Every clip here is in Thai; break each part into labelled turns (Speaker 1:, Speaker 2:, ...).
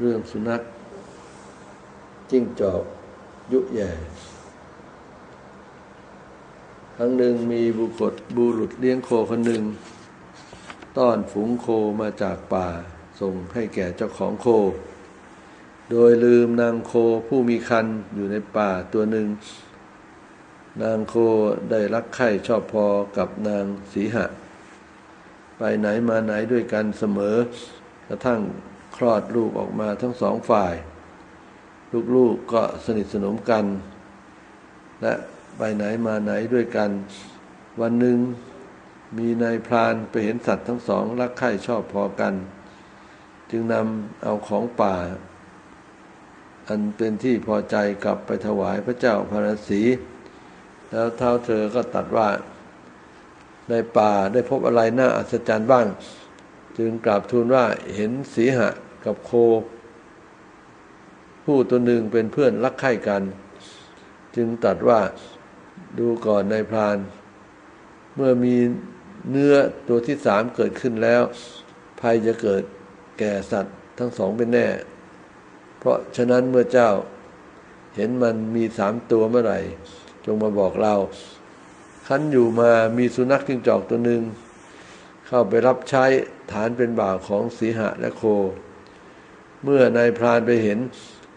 Speaker 1: เรื่องสุนัขจิ้งจอกยุแย่ครั้งหนึ่งมีบุคคลบุรุษเลี้ยงโคคนหนึ่ง ต้อนฝูงโคมาจากป่า ส่งให้แก่เจ้าของโค โดยลืมนางโคผู้มีคันอยู่ในป่าตัวหนึ่ง นางโคได้รักใคร่ชอบพอกับนางสีหะ ไปไหนมาไหนด้วยกันเสมอกระทั่ง คลอดลูกออกมาทั้งสองฝ่าย ลูกๆกก็สนิทสนมกัน และไปไหนมาไหนด้วยกัน วันหนึ่งมีนายพรานไปเห็นสัตว์ทั้งสองรักใคร่ชอบพอกัน จึงนำเอาของป่า อันเป็นที่พอใจกลับไปถวายพระเจ้าพระศรีแล้วเท้าเธอก็ตัดว่าในป่าได้พบอะไรน่าอัศจรรย์บ้าง จึงกราบทูลว่าเห็นสีหะ กับโค ผู้ตัวหนึ่งเป็นเพื่อนรักใคร่กัน จึงตัดว่าดูก่อนในพราน เมื่อมีเนื้อตัวที่สามเกิดขึ้นแล้ว ภัยจะเกิดแก่สัตว์ทั้งสองเป็นแน่ เพราะฉะนั้นเมื่อเจ้าเห็นมันมีสามตัวเมื่อไหร่ จงมาบอกเราคันอยู่มามีสุนัขจิ้งจอกตัวหนึ่งเข้าไปรับใช้ฐานเป็นบ่าวของสีหะและโค เมื่อนายพรานไปเห็น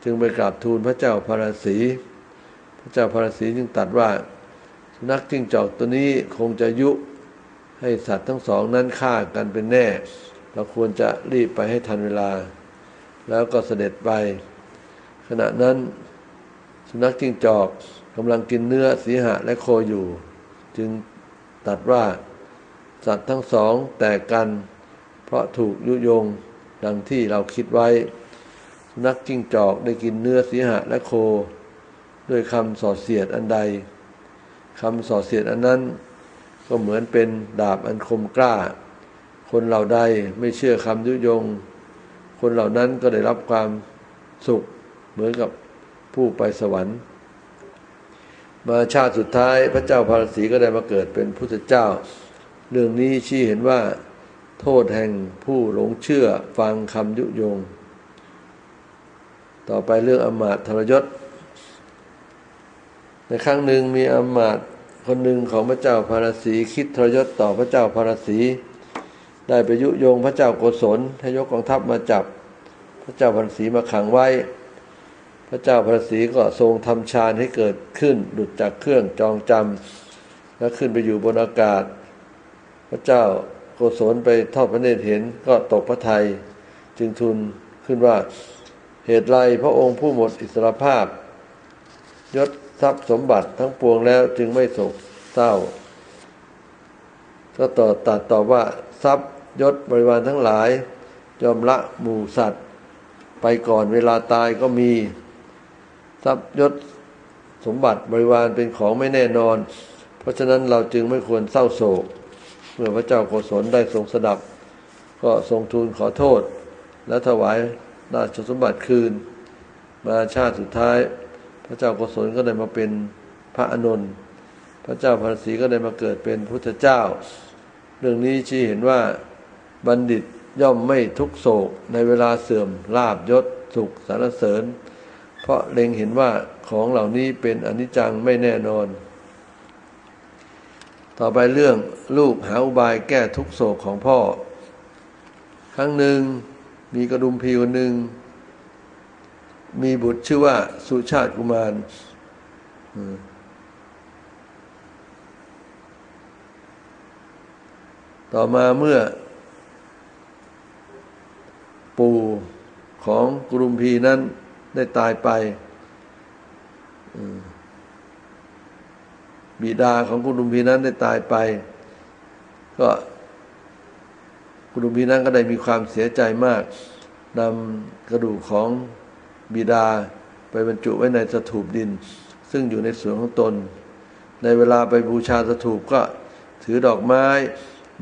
Speaker 1: จึงไปกราบทูลพระเจ้าพระศรีพระเจ้าพระศรีจึงตัดว่าสุนัขจิ้งจอกตัวนี้คงจะยุให้สัตว์ทั้งสองนั้นฆ่ากันเป็นแน่ เราควรจะรีบไปให้ทันเวลา แล้วก็เสด็จไป ขณะนั้น สุนัขจิ้งจอกกำลังกินเนื้อสีหะและโคอยู่ จึงตัดว่า สัตว์ทั้งสองแตกกัน เพราะถูกยุยง ดังที่เราคิดไว้ สุนัขจิ้งจอกได้กินเนื้อสีหะและโค ด้วยคำสอดเสียดอันใดคำสอดเสียดอันนั้น ก็เหมือนเป็นดาบอันคมกล้า คนเหล่าใดไม่เชื่อคำยุยง คนเหล่านั้นก็ได้รับความสุขเหมือนกับผู้ไปสวรรค์ มาชาติสุดท้ายพระเจ้าพารสีก็ได้มาเกิดเป็นพุทธเจ้า เรื่องนี้ชี้เห็นว่า โทษแห่งผู้หลงเชื่อฟังคำยุยง ต่อไปเรื่องอมาตย์ทรยศ ในครั้งหนึ่งมีอมาตย์คนหนึ่งของพระเจ้าพารสีคิดทรยศต่อพระเจ้าพารสี ได้ไปยุยงพระเจ้าโกศลให้ยกกองทัพมาจับ พระเจ้าพารสีมาขังไว้ พระเจ้าพารสีก็ทรงทำฌานให้เกิดขึ้นหลุดจากเครื่องจองจำและขึ้นไปอยู่บนอากาศ พระเจ้า โกศลไปทอดพระเนตรเห็นก็ตกพระทยัยจึงทูลขึ้นว่าเหตุไรพระองค์ผู้หมดอิสรภาพ ยศทรัพย์สมบัติทั้งปวงแล้วจึงไม่โศกเศร้า ก็ต่อตัดต่อว่าทรัพย์ยศบริวารทั้งหลาย ยอมละหมู่สัตว์ ไปก่อนเวลาตายก็มี ทรัพย์ยศสมบัติบริวารเป็นของไม่แน่นอน เพราะฉะนั้นเราจึงไม่ควรเศร้าโศก มื่อพระเจ้าโกศลได้ทรงสดับ ก็ทรงทูลขอโทษ และถวายราชสมบัติคืน มาชาติสุดท้าย พระเจ้าโกศลก็ได้มาเป็นพระอานนพระเจ้าพระศีก็ได้มาเกิดเป็นพุทธเจ้า เรื่องนี้ชี้เห็นว่าบัณฑิตย่อมไม่ทุกโศกในเวลาเสื่อมลาบยศสุขสารเสริญ เพราะเล็งเห็นว่าของเหล่านี้เป็นอนิจจังไม่แน่นอน ต่อไปเรื่องลูกหาอุบายแก้ทุกโศกของพ่อ ครั้งหนึ่งมีกระดุมพีคนหนึ่ง มีบุตรชื่อว่าสุชาติกุมารต่อมาเมื่อ ปู่ของกรุมพีนั้นได้ตายไป บิดาของกุลุมพีนั้นได้ตายไป ก็กุลุมพีนั้นก็ได้มีความเสียใจมากนำกระดูกของบิดาไปบรรจุไว้ในสถูปดิน ซึ่งอยู่ในสวนของตน ในเวลาไปบูชาสถูปก็ถือดอกไม้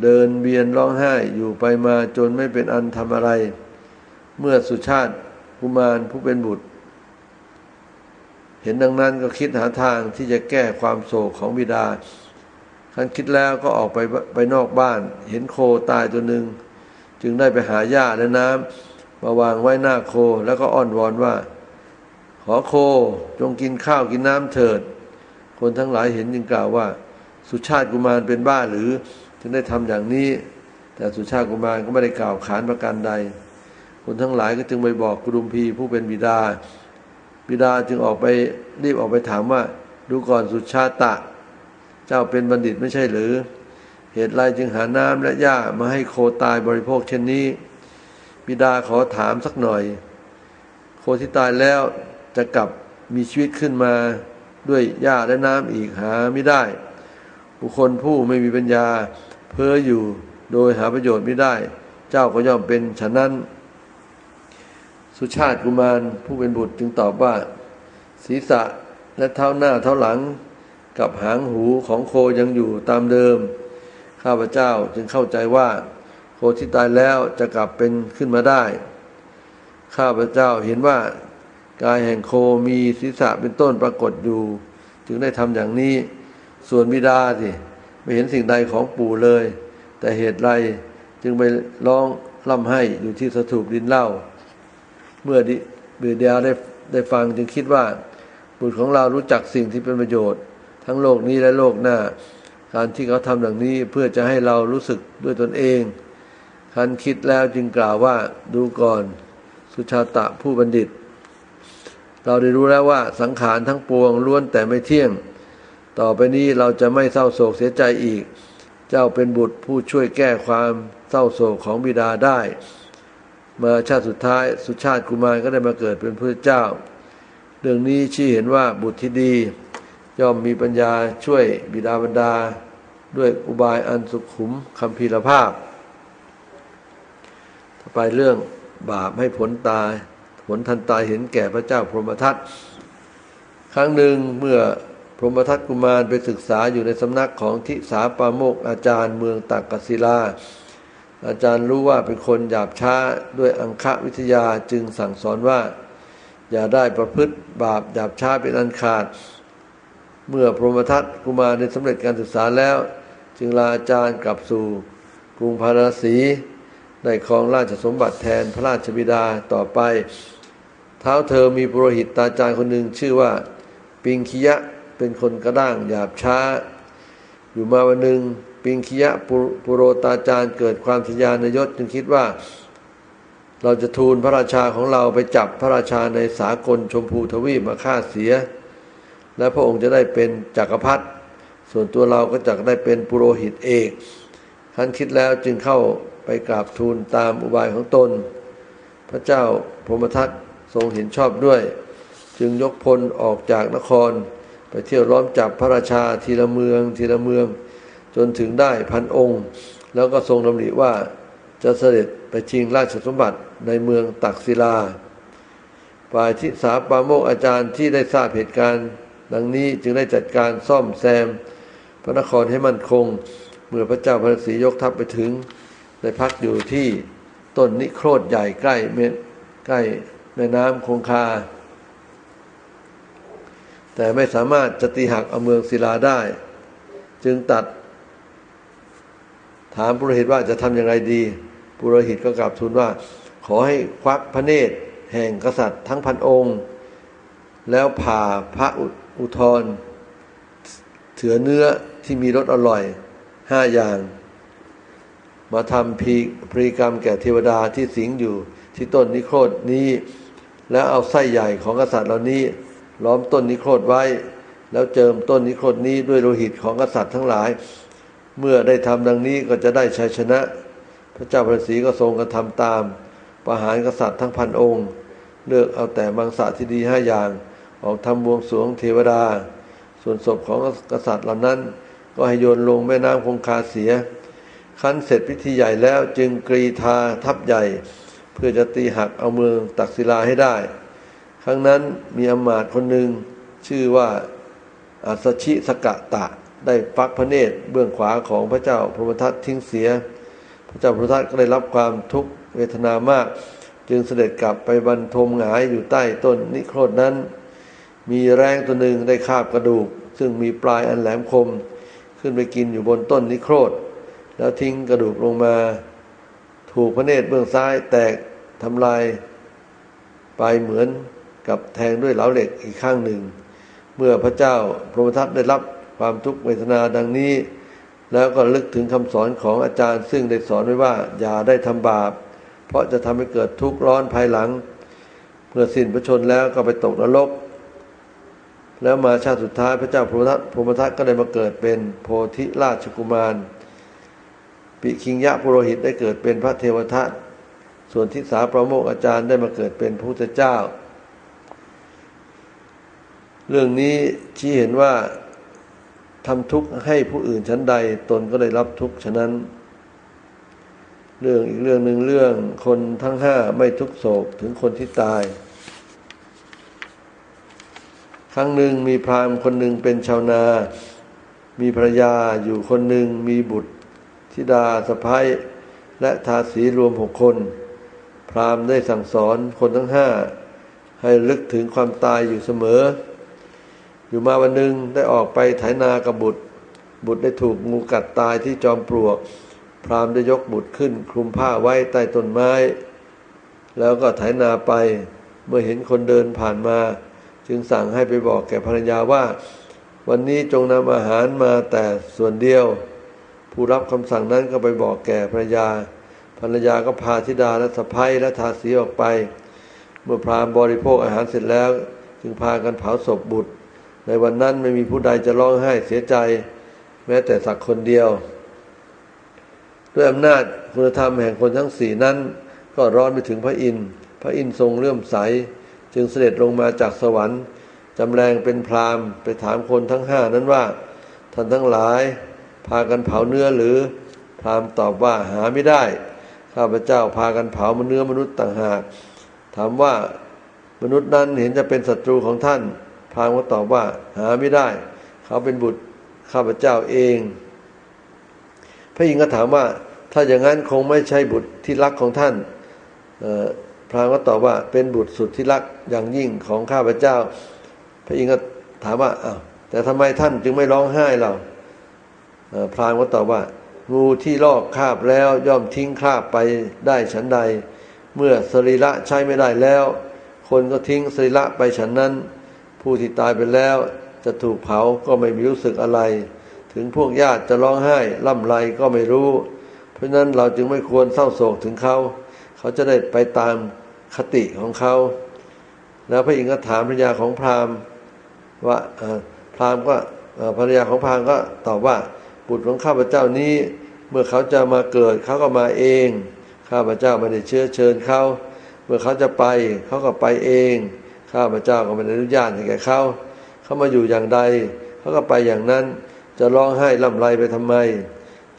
Speaker 1: เดินเบียนร้องไห้อยู่ไปมาจนไม่เป็นอันทำอะไร เมื่อสุชาติกุมารผู้เป็นบุตร เห็นดังนั้นก็คิดหาทางที่จะแก้ความโศกของบิดาท่านคิดแล้วก็ออกไปไปนอกบ้าน เห็นโคตายตัวหนึ่งจึงได้ไปหาหญ้าและน้ำมาวางไว้หน้าโคแล้วก็อ้อนวอนว่า ขอโคจงกินข้าวกินน้ำเถิด คนทั้งหลายเห็นจึงกล่าวว่า สุชาติกุมารเป็นบ้าหรือถึงได้ทำอย่างนี้ แต่สุชาติกุมารก็ไม่ได้กล่าวขานประการใด คนทั้งหลายก็จึงไปบอกกุดุมพีผู้เป็นบิดา บิดาจึงออกไปรีบออกไปถามว่า ดูก่อนสุชาตะ เจ้าเป็นบัณฑิตไม่ใช่หรือ เหตุไรจึงหาน้ำและหญ้ามาให้โคตายบริโภคเช่นนี้ บิดาขอถามสักหน่อย โคที่ตายแล้วจะกลับมีชีวิตขึ้นมาด้วยหญ้าและน้ำอีกหาไม่ได้ บุคคลผู้ไม่มีปัญญา เพ้ออยู่โดยหาประโยชน์ไม่ได้ เจ้าก็ย่อมเป็นฉะนั้น สุชาติกุมารผู้เป็นบุตรจึงตอบว่า ศีรษะและเท้าหน้าเท้าหลัง กับหางหูของโคยังอยู่ตามเดิม ข้าพเจ้าจึงเข้าใจว่า โคที่ตายแล้วจะกลับเป็นขึ้นมาได้ ข้าพเจ้าเห็นว่ากายแห่งโคมีศีรษะเป็นต้นปรากฏอยู่ จึงได้ทำอย่างนี้ ส่วนบิดาสิไม่เห็นสิ่งใดของปู่เลย แต่เหตุไรจึงไปร้องร่ำให้อยู่ที่สถูปดินเล้า เมื่อดิบือเดียวได้ได้ฟังจึงคิดว่า บุตรของเรารู้จักสิ่งที่เป็นประโยชน์ ทั้งโลกนี้และโลกหน้า การที่เขาทำอย่างนี้เพื่อจะให้เรารู้สึกด้วยตนเองคันคิดแล้วจึงกล่าวว่าดูก่อน สุชาตะผู้บัณฑิต เราได้รู้แล้วว่าสังขารทั้งปวงล้วนแต่ไม่เที่ยง ต่อไปนี้เราจะไม่เศร้าโศกเสียใจอีก เจ้าเป็นบุตรผู้ช่วยแก้ความเศร้าโศกของบิดาได้ มาชาติสุดท้ายสุชาติกุมารก็ได้มาเกิดเป็นพระเจ้า เรื่องนี้ชี้เห็นว่าบุตรที่ดี ย่อมมีปัญญาช่วยบิดาบรรดา ด้วยอุบายอันสุขุมคำพีรภาพ ต่อไปเรื่องบาปให้ผลตาย ผลทันตายเห็นแก่พระเจ้าพรหมทัตครั้งหนึ่งเมื่อพรหมทัตกุมารไปศึกษาอยู่ในสำนักของทิสาปาโมกอาจารย์เมืองตักกศิลา อาจารย์รู้ว่าเป็นคนหยาบช้าด้วยอังควิทยาจึงสั่งสอนว่า อย่าได้ประพฤติบาปหยาบช้าเป็นอันขาด เมื่อพรหมทัตกุมารได้สำเร็จการศึกษาแล้ว จึงลาอาจารย์กลับสู่กรุงพาราสีได้ครองราชสมบัติแทนพระราชบิดาต่อไป เท้าเธอมีปุโรหิตตาจารย์คนหนึ่งชื่อว่า ปิงคิยะเป็นคนกระด้างหยาบช้า อยู่มาวันหนึ่ง ปิงคิยะปุโรตาจารย์เกิดความทยานยศจึงคิดว่า เราจะทูลพระราชาของเราไปจับพระราชาในสากลชมพูทวีปมาฆ่าเสีย และพระองค์จะได้เป็นจักรพรรดิส่วนตัวเราก็จะได้เป็นปุโรหิตเอกท่านคิดแล้วจึงเข้าไปกราบทูลตามอุบายของตน พระเจ้าพรหมทัตทรงเห็นชอบด้วย จึงยกพลออกจากนคร ไปเที่ยวล้อมจับพระราชาทีละเมืองทีละเมือง จนถึงได้พันองค์ แล้วก็ทรงดำริว่าจะเสด็จไปชิงราชสมบัติในเมืองตักศิลาฝ่ายที่สาปาโมกอาจารย์ที่ได้ทราบเหตุการณ์ ดังนี้จึงได้จัดการซ่อมแซม พระนครให้มั่นคง เมื่อพระเจ้าพระศรียกทัพไปถึง ได้พักอยู่ที่ต้นนิโครธใหญ่ใกล้เมใกล้แม่น้ำคงคา แต่ไม่สามารถจะตีหักเอาเมืองศิลาได้ จึงตัด ถามปุโรหิตว่าจะทำอย่างไรดี ปุโรหิตก็กลับทูลว่า ขอให้ควักพระเนตร แห่งกษัตริย์ทั้งพันองค์ แล้วผ่าพระอุทธรเถือเนื้อที่มีรสอร่อยห้าอย่าง มาทำพีพรีกรรมแก่เทวดาที่สิงอยู่ที่ต้นนิโครดนี้ แล้วเอาไส้ใหญ่ของกษัตริย์เหล่านี้ ล้อมต้นนิโครดไว้ แล้วเจิมต้นนิโครดนี้ด้วยโลหิตของกษัตริย์ทั้งหลาย เมื่อได้ทำดังนี้ก็จะได้ชัยชนะ พระเจ้าพระศรีก็ทรงกระทำตาม ประหารกษัตริย์ทั้งพันองค์ เลือกเอาแต่มังสะที่ดีห้าอย่าง ออกทำบวงสรวงเทวดา ส่วนศพของกษัตริย์เหล่านั้น ก็ให้โยนลงแม่น้ำคงคาเสีย ขั้นเสร็จพิธีใหญ่แล้วจึงกรีธาทัพใหญ่ เพื่อจะตีหักเอาเมืองตักศิลาให้ได้ ครั้งนั้นมีอมาตย์คนหนึ่งชื่อว่าอัสชิสกะตะ ได้ฟักพระเนตรเบื้องขวาของพระเจ้าพรหมทัตทิ้งเสีย พระเจ้าพรหมทัตก็ได้รับความทุกข์เวทนามาก จึงเสด็จกลับไปบรรทมหงายอยู่ใต้ต้นนิโครดนั้น มีแรงตัวหนึ่งได้คาบกระดูก ซึ่งมีปลายอันแหลมคม ขึ้นไปกินอยู่บนต้นนิโครดแล้วทิ้งกระดูกลงมา ถูกพระเนตรเบื้องซ้ายแตกทำลายไปเหมือนกับแทงด้วยเหลาเหล็กอีกข้างหนึ่ง เมื่อพระเจ้าพรหมทัตได้รับ ความทุกข์เวทนาดังนี้ แล้วก็ลึกถึงคำสอนของอาจารย์ ซึ่งได้สอนไว้ว่า อย่าได้ทำบาป เพราะจะทำให้เกิดทุกข์ร้อนภายหลังเมื่อสิ้นพระชนแล้วก็ไปตกนรก แล้วมาชาติสุดท้ายพระเจ้าพรหมทัตพรหมทัตก็ได้มาเกิดเป็นโพธิราชกุมาร ปิคิงยะปุโรหิตได้เกิดเป็นพระเทวทัตส่วนทิสาประโมกอาจารย์ได้มาเกิดเป็นพระพุทธเจ้า เรื่องนี้ชี้เห็นว่า ทำทุกข์ให้ผู้อื่นชั้นใด ตนก็ได้รับทุกข์ฉะนั้น เรื่องอีกเรื่องหนึ่งเรื่อง คนทั้งห้าไม่ทุกโศกถึงคนที่ตาย ครั้งหนึ่งมีพราหมณ์คนหนึ่งเป็นชาวนา มีภรรยาอยู่คนหนึ่งมีบุตรธิดาสะพ้ายและทาสีรวมหกคน พราหมณ์ได้สั่งสอนคนทั้งห้าให้ลึกถึงความตายอยู่เสมอ อยู่มาวันหนึ่งได้ออกไปไถนากับบุตร บุตรได้ถูกงูกัดตายที่จอมปลวก พราหมณ์ได้ยกบุตรขึ้น คลุมผ้าไว้ใต้ต้นไม้ แล้วก็ไถนาไปเมื่อเห็นคนเดินผ่านมา จึงสั่งให้ไปบอกแก่ภรรยาว่า วันนี้จงนำอาหารมาแต่ส่วนเดียว ผู้รับคำสั่งนั้นก็ไปบอกแก่ภรรยา ภรรยาก็พาธิดาและสะพ้ยและทาสีออกไป เมื่อพราหมณ์บริโภคอาหารเสร็จแล้ว จึงพากันเผาศพบุตร ในวันนั้นไม่มีผู้ใดจะร้องไห้เสียใจ แม้แต่สักคนเดียว ด้วยอำนาจคุณธรรมแห่งคนทั้งสี่นั้น ก็ร้อนไปถึงพระอินทร์ พระอินทร์ทรงเลื่อมใส จึงเสด็จลงมาจากสวรรค์จำแรงเป็นพราหมณ์ไปถามคนทั้งห้านั้นว่า ท่านทั้งหลาย พากันเผาเนื้อหรือ พราหมณ์ตอบว่าหาไม่ได้ ข้าพเจ้าพากันเผาเนื้อมนุษย์ต่างหาก ถามว่ามนุษย์นั้นเห็นจะเป็นศัตรูของท่าน พราหมณ์ก็ตอบว่า หาไม่ได้ เขาเป็นบุตรข้าพเจ้าเอง พระหญิงก็ถามว่า ถ้าอย่างนั้นคงไม่ใช่บุตรที่รักของท่านพราหมณ์ก็ตอบว่าเป็นบุตรสุดที่รักอย่างยิ่งของข้าพเจ้า พระหญิงก็ถามว่าอ้าวแต่ทำไมท่านจึงไม่ร้องไห้เราพราหมณ์ก็ตอบว่า งูที่ลอกคราบแล้วย่อมทิ้งคราบไปได้ฉันใด เมื่อสรีระใช้ไม่ได้แล้ว คนก็ทิ้งสรีระไปฉันนั้น ผู้ที่ตายไปแล้ว จะถูกเผาก็ไม่มีรู้สึกอะไร ถึงพวกญาติจะร้องไห้ล่ำไรก็ไม่รู้ เพราะนั้นเราจึงไม่ควรเศร้าโศกถึงเขา เขาจะได้ไปตามคติของเขา แล้วพระอินทร์ก็ถามภรรยาของพราหมณ์ว่าพราหมณ์ก็ภรรยาของพราหมณ์ก็ตอบว่าบุตรของข้าพเจ้านี้เมื่อเขาจะมาเกิดเขาก็มาเอง ข้าพเจ้าไม่ได้เชื้อเชิญเขา เมื่อเขาจะไปเขาก็ไปเอง ข้าพเจ้าก็ไม่ได้อนุญาตให้แก่เขาเขามาอยู่อย่างใดเขาก็ไปอย่างนั้น จะร้องไห้ล่ำไรไปทำไม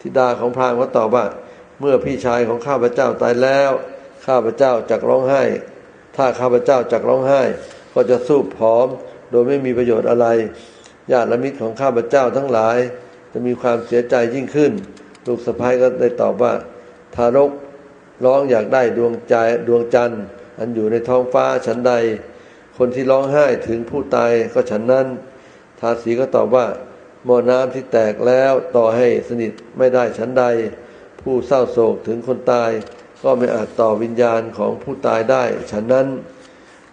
Speaker 1: ธิดาของพราหมณ์ก็ตอบว่า เมื่อพี่ชายของข้าพเจ้าตายแล้ว ข้าพเจ้าจักร้องไห้ ถ้าข้าพเจ้าจักร้องไห้ ก็จะสู้ผอม โดยไม่มีประโยชน์อะไรญาติและมิตรของข้าพเจ้าทั้งหลาย จะมีความเสียใจยิ่งขึ้น ลูกสะพ้ายก็ได้ตอบว่า ทารกร้องอยากได้ดวงใจดวงจันทร์ อันอยู่ในท้องฟ้าฉันใด คนที่ร้องไห้ถึงผู้ตายก็ฉันนั้นทาสีก็ตอบว่าหม้อน้ำที่แตกแล้วต่อให้สนิทไม่ได้ฉันใด ผู้เศร้าโศกถึงคนตาย ก็ไม่อาจต่อวิญญาณของผู้ตายได้ฉันนั้น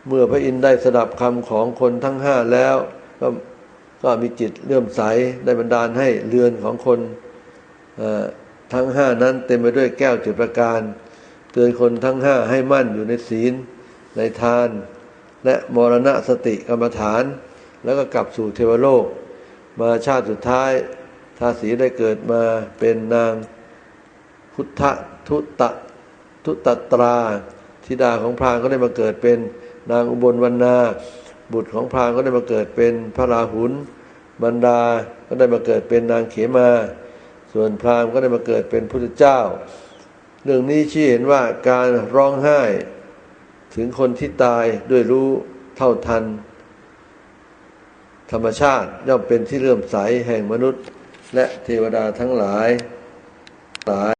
Speaker 1: เมื่อพระอินทร์ได้สดับคำของคนทั้งห้าแล้วก็ก็มีจิตเลื่อมใสได้บันดาลให้เรือนของคนทั้งห้านั้นเต็มไปด้วยแก้วเจุดประการ เตือนคนทั้งห้าให้มั่นอยู่ในศีลในทาน และมรณะสติกรรมฐาน แล้วก็กลับสู่เทวโลก มาชาติสุดท้ายทาสีได้เกิดมาเป็นนางพุทธทุตะทุตตราธิดาของพรางก็ได้มาเกิดเป็นนางอุบลวรรณาบุตรของพรางก็ได้มาเกิดเป็นพระราหุลบรรดา ก็ได้มาเกิดเป็นนางเขมา ส่วนพราหมณ์ก็ได้มาเกิดเป็นพุทธเจ้า เรื่องนี้ชี้เห็นว่าการร้องไห้ ถึงคนที่ตายด้วยรู้เท่าทัน ธรรมชาติย่อมเป็นที่เลื่อมใสแห่งมนุษย์ และเทวดาทั้งหลายหลาย